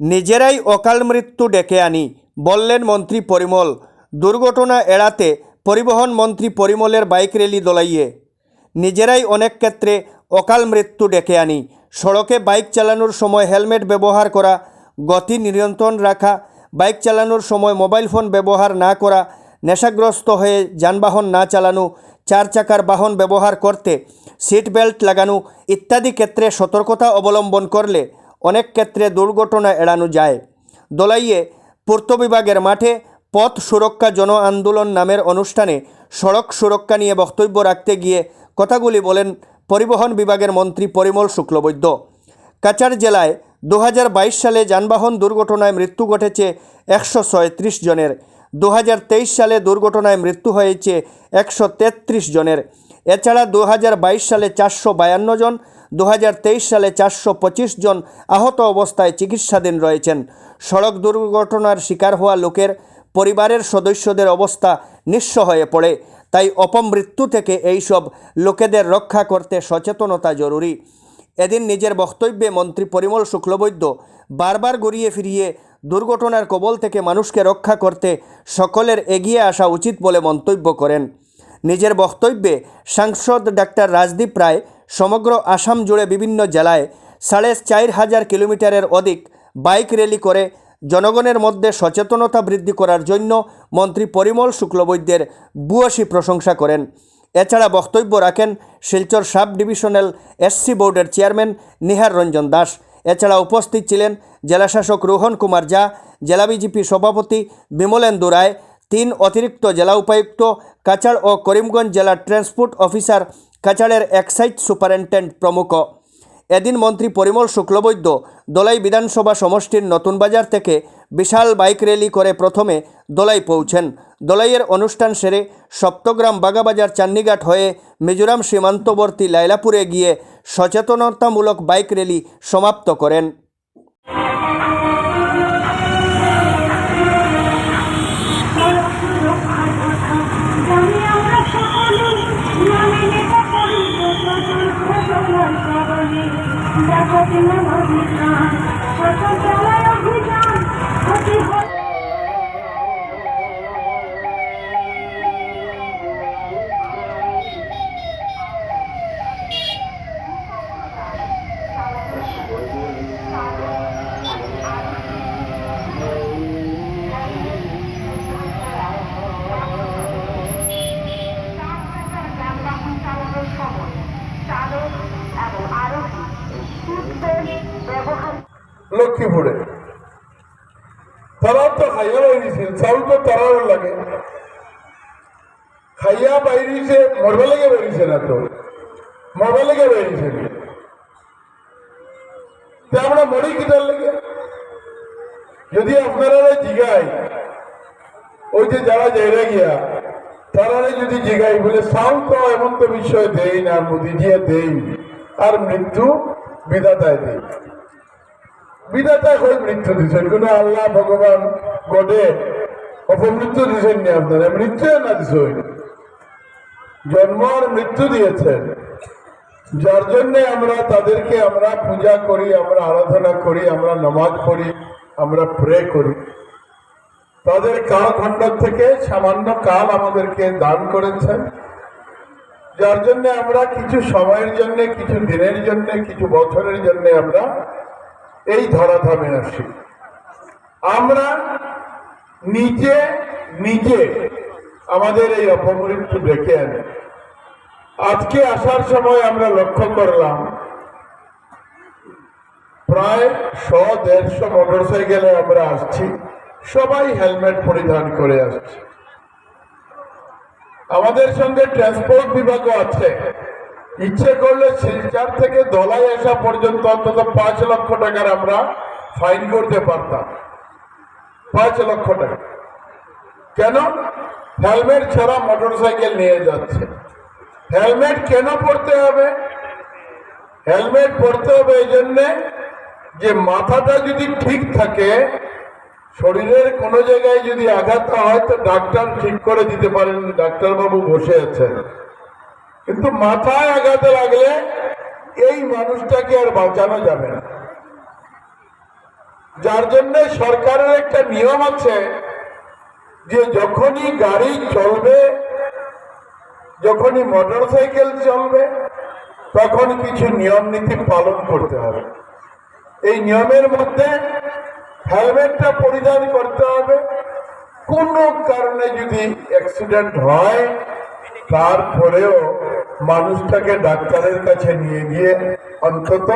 নিজেরাই অকাল মৃত্যু ডেকে আনি, বললেন মন্ত্রী পরিমল। দুর্ঘটনা এড়াতে পরিবহন মন্ত্রী পরিমলের বাইক র্যালি দোলাইয়ে। নিজেরাই অনেক ক্ষেত্রে অকাল মৃত্যু ডেকে আনি। সড়কে বাইক চালানোর সময় হেলমেট ব্যবহার করা, গতি নিয়ন্ত্রণ রাখা, বাইক চালানোর সময় মোবাইল ফোন ব্যবহার না করা, নেশাগ্রস্ত হয়ে যানবাহন না চালানো, চার চাকার বাহন ব্যবহার করতে সিট বেল্ট লাগানো ইত্যাদি ক্ষেত্রে সতর্কতা অবলম্বন করলে অনেক ক্ষেত্রে দুর্ঘটনা এড়ানো যায়। দোলাইয়ে পূর্ত বিভাগের মাঠে পথ সুরক্ষা জন আন্দোলন নামের অনুষ্ঠানে সড়ক সুরক্ষা নিয়ে বক্তব্য রাখতে গিয়ে কথাগুলি বলেন পরিবহন বিভাগের মন্ত্রী পরিমল শুক্লবৈদ্য। কাছাড় জেলায় দু হাজার বাইশ সালে যানবাহন দুর্ঘটনায় মৃত্যু ঘটেছে একশো জনের। দু হাজার তেইশ সালে দুর্ঘটনায় মৃত্যু হয়েছে একশো তেত্রিশ জনের। এছাড়া দু হাজার বাইশ সালে চারশো বায়ান্ন জন দু হাজার তেইশ সালে চারশো পঁচিশ জন আহত অবস্থায় চিকিৎসাধীন রয়েছেন। সড়ক দুর্ঘটনার শিকার হওয়া লোকের পরিবারের সদস্যদের অবস্থা নিঃস্ব হয়ে পড়ে, তাই অপমৃত্যু থেকে এইসব লোকেদের রক্ষা করতে সচেতনতা জরুরি। এদিন নিজের বক্তব্যে মন্ত্রী পরিমল শুক্লবৈদ্য বারবার গড়িয়ে ফিরিয়ে দুর্ঘটনার কবল থেকে মানুষকে রক্ষা করতে সকলের এগিয়ে আসা উচিত বলে মন্তব্য করেন। নিজের বক্তব্যে সাংসদ ডাক্তার রাজদীপ রায় সমগ্র আসাম জুড়ে বিভিন্ন জেলায় সাড়ে চার হাজার কিলোমিটারের অধিক বাইক র্যালি করে জনগণের মধ্যে সচেতনতা বৃদ্ধি করার জন্য মন্ত্রী পরিমল শুক্লবৈদ্যের ভূয়সী প্রশংসা করেন। এছাড়া বক্তব্য রাখেন শিলচর সাব ডিভিশনাল এসসি বোর্ডের চেয়ারম্যান নিহার রঞ্জন দাস। এছাড়া উপস্থিত ছিলেন জেলাশাসক রোহন কুমার জা জেলা বিজেপি সভাপতি বিমলেন্দু রায়, তিন অতিরিক্ত জেলা উপায়ুক্ত কাছাড় ও করিমগঞ্জ জেলার ট্রান্সপোর্ট অফিসার কাছাড়ের এক্সাইজ সুপারিনটেন্ডেন্ট প্রমুখ। এদিন মন্ত্রী পরিমল শুক্লবৈদ্য দোলাই বিধানসভা সমষ্টির নতুন বাজার থেকে বিশাল বাইক র্যালি করে প্রথমে দোলাই পৌঁছেন। দোলাইয়ের অনুষ্ঠান সেরে সপ্তগ্রাম বাগাবাজার চান্নিঘাট হয়ে মিজোরাম সীমান্তবর্তী লাইলাপুরে গিয়ে সচেতনতামূলক বাইক র্যালি সমাপ্ত করেন। শত জেলায় অভিযান অতি যানবাহন চালানোর সময় চালক এবং আরোহী সিটবেল্ট ব্যবহার লক্ষ্মীপুরে। তারাও তো খাইয়া বাইরিছিল চাউল তো তারাও লাগে। খাইয়া বাইরিছে, মরবা লেগে বাইরিছে না তো? মরবা লেগে বাইরিছে আমরা মরি কিটার লেগে? যদি আপনারা জিগাই ওই যে যারা জায়গা গিয়া তারা যদি জিগাই বলে সাউন্ড তো এমন তো বিষয় দেই না, মোদিজিয়া দেই, আর মৃত্যু বিধাতায় দেই। বিধাতা হয়ে মৃত্যু দিচ্ছেন কোন আল্লাহ ভগবান গডে অপমৃত্যু দিচ্ছেন নি আপনারা? মৃত্যু না দিচ্ছেন জন্ম আর মৃত্যু দিয়েছেন। যার জন্য আমরা তাদেরকে আমরা পূজা করি, আমরা আরাধনা করি, আমরা নামাজ পড়ি, আমরা প্রে করি। তাদের কালখণ্ড থেকে সামান্য কাল আমাদেরকে দান করেছেন। যার জন্য আমরা কিছু সময়ের জন্য, কিছু দিনের জন্য, কিছু বছরের জন্য আমরা এই ধরাধামে আসি আমরা নিজে নিজে আমাদের এই অপমৃত্যু ডেকে আনি। আজকে আসার সময় আমরা লক্ষ্য করলাম, প্রায় শ দেড়শো মোটর সাইকেলে আমরা আসছি। সবাই হেলমেট পরিধান করে আসছে। আমাদের সঙ্গে ট্রান্সপোর্ট বিভাগও আছে। ইচ্ছে করলে শিলচার থেকে দলাই আসা পর্যন্ত অন্তত পাঁচ লক্ষ টাকার আমরা ফাইন করতে পারতাম। পাঁচ লক্ষ টাকা। কেন? হেলমেট ছাড়া মোটর সাইকেল নিয়ে যাচ্ছে। হেলমেট কেন পড়তে হবে? হেলমেট পড়তে হবে এই জন্যে যে মাথাটা যদি ঠিক থাকে, শরীরের কোনো জায়গায় যদি আঘাত হয়, তো ডাক্তার ঠিক করে দিতে পারেন। ডাক্তারবাবু বসে আছেন। কিন্তু মাথায় আঘাতে লাগলে এই মানুষটাকে আর বাঁচানো যাবে না। যার জন্য সরকারের একটা নিয়ম আছে যে যখনই গাড়ি চলবে, যখনই মোটর সাইকেল চলবে, তখন কিছু নিয়ম নীতি পালন করতে হবে। এই নিয়মের মধ্যে হেলমেটটা পরিধান করতে হবে। কোনো কারণে যদি অ্যাক্সিডেন্ট হয়, তারপরেও মানুষটাকে ডাক্তারের কাছে নিয়ে গিয়ে অন্তত